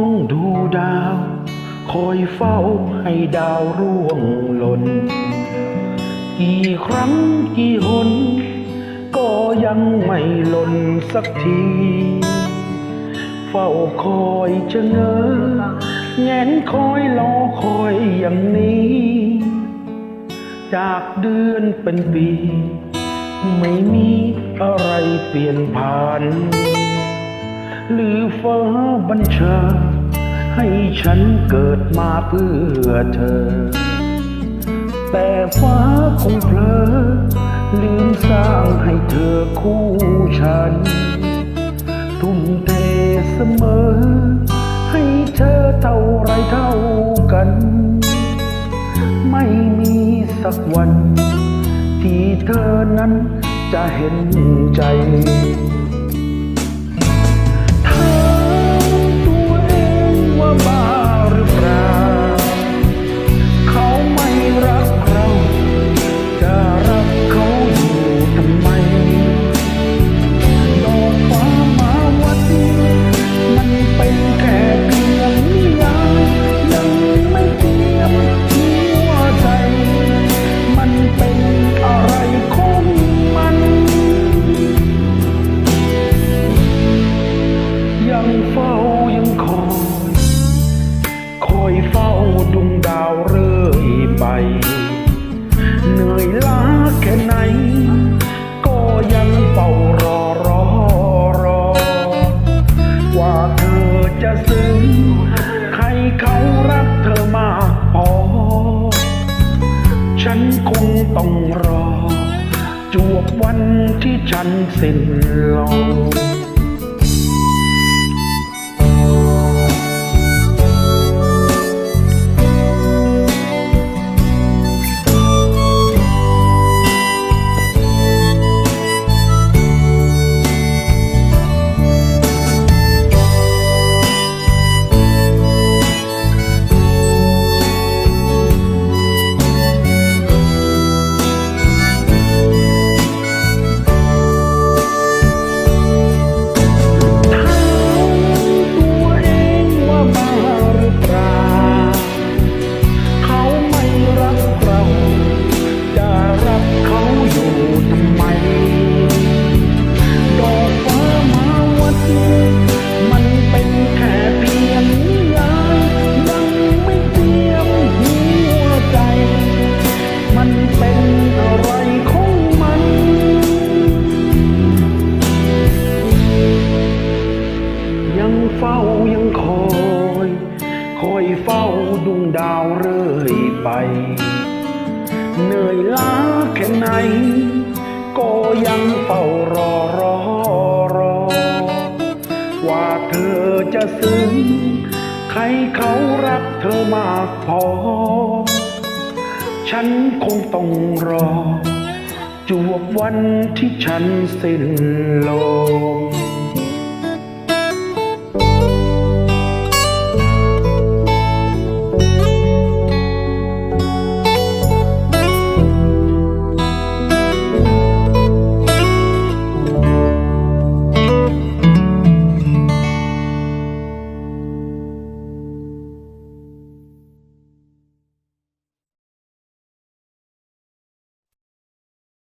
มองดูดาว คอยเฝ้าให้ดาวร่วงหล่น กี่ครั้งกี่หน ก็ยังไม่หล่นสักที เฝ้าคอยจะเงอแงนคอยรอคอยอย่างนี้ จากเดือนเป็นปี ไม่มีอะไรเปลี่ยนผ่าน หรือฟ้าบัญชา ให้ฉันเกิดมาเพื่อเธอ แต่ฟ้าคงเพลอลืมสร้างให้เธอคู่ฉัน ทุ่มเทเสมอ ให้เธอเท่าไรเท่ากัน ไม่มีสักวัน ที่เธอนั้นจะเห็นใจ ต้องรอ จวบวันที่ฉันสิ้นลม ยังเฝ้ายังคอย คอยเฝ้าดวงดาวเรื่อยไป เหนื่อยล้าแค่ไหน ก็ยังเฝ้ารอรอรอ ว่าเธอจะซึ้งใครเขารักเธอมากพอ ฉันคงต้องรอ จวบวันที่ฉันสิ้นลม